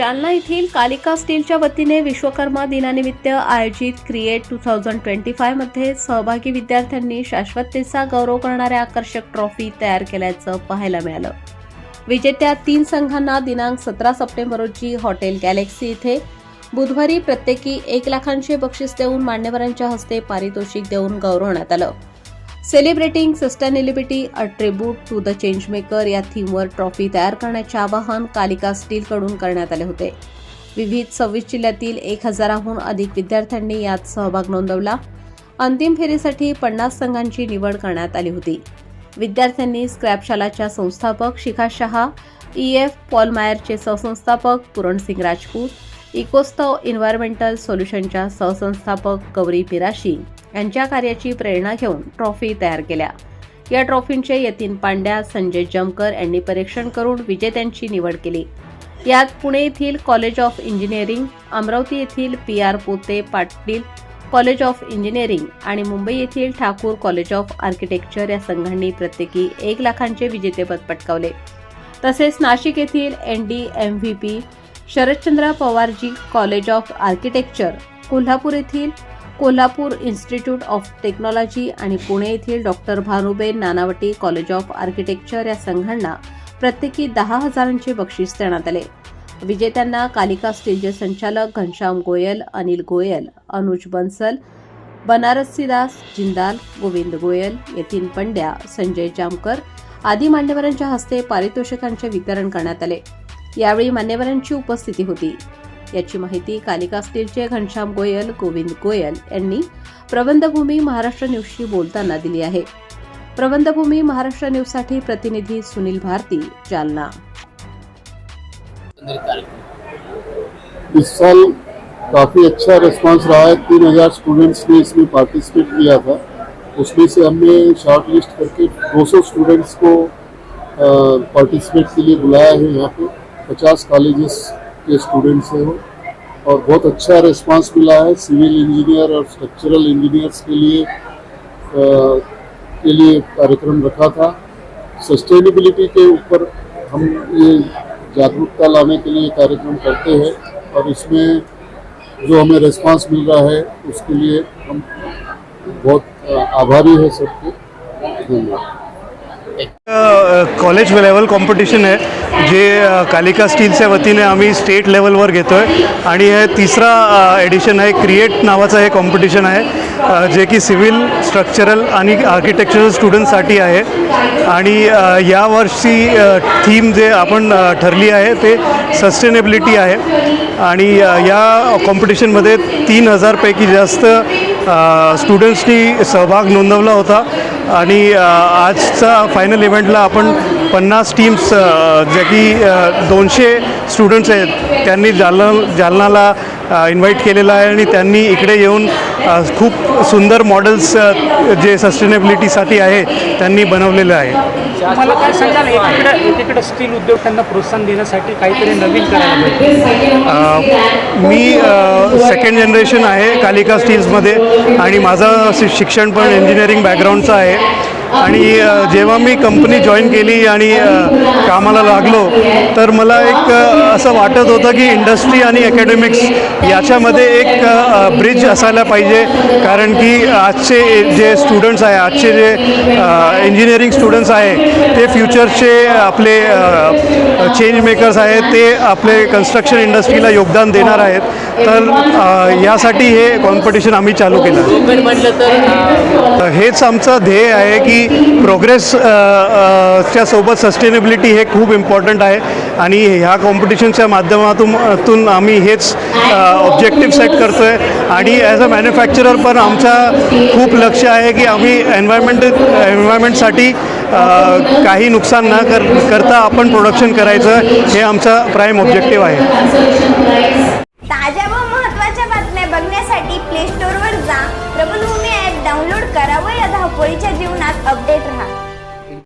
जालना येथील कालिका स्टीलच्या वतीने विश्वकर्मा दिनानिमित्त आयोजित क्रिएट टू थाउजंड ट्वेंटी फायमध्ये सहभागी विद्यार्थ्यांनी शाश्वततेचा गौरव करणाऱ्या आकर्षक ट्रॉफी तयार केल्याचं पाहायला मिळालं. विजेत्या तीन संघांना दिनांक सतरा सप्टेंबर रोजी हॉटेल गॅलेक्सी इथे बुधवारी प्रत्येकी एक लाखांचे बक्षीस देऊन मान्यवरांच्या हस्ते पारितोषिक देऊन गौरवण्यात आलं. Celebrating sustainability a tribute to the changemaker या थीमवर ट्रॉफी तयार करण्याचे आवाहन कालिका स्टीलकडून करण्यात आले होते. विविध सव्वीस जिल्ह्यातील एक हजाराहून अधिक विद्यार्थ्यांनी यात सहभाग नोंदवला. अंतिम फेरीसाठी पन्नास संघांची निवड करण्यात आली होती. विद्यार्थ्यांनी स्क्रॅपशालाच्या संस्थापक शिखा शहा ई एफ पॉलमायरचे सहसंस्थापक पुरणसिंग राजपूत इकोस्तव इन्व्हायरमेंटल सोल्युशनच्या सहसंस्थापक गौरी पिराशी यांच्या कार्याची प्रेरणा घेऊन ट्रॉफी तयार केल्या. या ट्रॉफींचे यतीन पांड्या संजय जमकर यांनी परीक्षण करून विजेत्यांची निवड केली. यात पुणे येथील कॉलेज ऑफ इंजिनिअरिंग अमरावती येथील पी आर पोते पाटील कॉलेज ऑफ इंजिनिअरिंग आणि मुंबई येथील ठाकूर कॉलेज ऑफ आर्किटेक्चर या संघांनी प्रत्येकी एक लाखांचे विजेतेपद पटकावले. तसेच नाशिक येथील N D M V P Sharadchandra Pawarji college of architecture Kolhapur येथील कोल्हापूर इन्स्टिट्यूट ऑफ टेक्नॉलॉजी आणि पुणे येथील doctor Bhanuben Nanavati college of architecture या संघांना प्रत्येकी दहा हजारांचे बक्षीस देण्यात आले. विजेत्यांना कालिका स्टीलचे संचालक घनश्याम गोयल अनिल गोयल अनुज बन्सल बनारसीदास जिंदाल गोविंद गोयल यतीन पंड्या संजय जामकर आदी मान्यवरांच्या हस्ते पारितोषिकांचे वितरण करण्यात आले. यावेळी मान्यवरांची उपस्थिती होती. याची माहिती कालिका स्टीलचे घनश्याम गोयल गोविंद गोयल यांनी प्रबंधभूमी महाराष्ट्र न्यूजशी बोलताना दिली आहे. प्रबंधभूमी महाराष्ट्र न्यूजसाठी प्रतिनिधी सुनील भारती जालना. इस साल काफ़ी अच्छा रिस्पांस रहा है. तीन हजार स्टूडेंट्स ने इसमें पार्टिसिपेट किया था. उसमें से हमने शॉर्ट लिस्ट करके 200 स्टूडेंट्स को पार्टिसिपेट के लिए बुलाया है यहाँ पे. 50 कॉलेजेस के स्टूडेंट्स से हो। और बहुत अच्छा रिस्पांस मिला है सिविल इंजीनियर और स्ट्रक्चरल इंजीनियर्स के लिए अ, के लिए कार्यक्रम रखा था। सस्टेनेबिलिटी के ऊपर हम ये जागरूकता लाने के लिए कार्यक्रम करते हैं और इसमें जो हमें रिस्पांस मिल रहा है उसके लिए हम बहुत आभारी है सबके। धन्यवाद। कॉलेज लेवल कॉम्पिटिशन आहे जे कालिका स्टीलच्या वतीने आम्ही स्टेट लेवलवर घेतो आहे आणि हे तिसरा एडिशन आहे क्रिएट नावाचं हे कॉम्पिटिशन आहे जे की सिव्हिल स्ट्रक्चरल आणि आर्किटेक्चरल स्टुडंटसाठी आहे. आणि या यावर्षी थीम जे आपण ठरली आहे ते सस्टेनेबिलिटी आहे. आणि या कॉम्पिटिशनमध्ये तीन हजारपैकी जास्त स्टुडंट्सनी सहभाग नोंदवला होता. आणि आजचा फायनल इव्हेंटला आपण पन्नास टीम्स ज्या की दोनशे स्टुडंट्स आहेत त्यांनी जालना जालनाला इन्व्हाइट केलेला आहे आणि त्यांनी इकडे येऊन खूप सुंदर मॉडेल्स जे सस्टेनेबिलिटीसाठी आहे त्यांनी बनवलेलं आहे. मला काय सांगाल? एकीकडे एकीकडे स्टील उद्योग त्यांना प्रोत्साहन देण्यासाठी काहीतरी नवीन करायला पाहिजे. मी सेकंड जनरेशन आहे कालिका स्टील्समध्ये आणि माझं शिक्षण पण इंजिनिअरिंग बॅकग्राऊंडचं आहे. आणि जेव्हा मी कंपनी जॉईन केली आणि कामाला लागलो तर मला एक असं वाटत होतं की इंडस्ट्री आणि अकॅडमिक्स याच्यामध्ये एक ब्रिज असायला पाहिजे. कारण की आजचे जे स्टुडंट्स आहे आजचे जे इंजिनिअरिंग स्टुडंट्स आहे ते फ्युचरचे आपले चेंज मेकर्स आहेत ते आपले कन्स्ट्रक्शन इंडस्ट्रीला योगदान देणार आहेत. तर यासाठी हे कॉम्पिटिशन आम्ही चालू केलं. हेच आमचं ध्येय आहे की प्रोग्रेस च्या सोबत सस्टेनेबिलिटी हे खूप इम्पॉर्टंट आहे. आणि ह्या कॉम्पिटिशनच्या माध्यमातून आम्ही हेच ऑब्जेक्टिव्ह सेट करतो आहे आणि ॲज अ मॅन्युफॅक्चरर पण आमचा खूप लक्ष आहे की आम्ही एन्व्हायरमेंट एन्व्हायरमेंटसाठी काही नुकसान न कर करता आपण प्रोडक्शन करायचं हे आमचा प्राईम ऑब्जेक्टिव्ह आहे.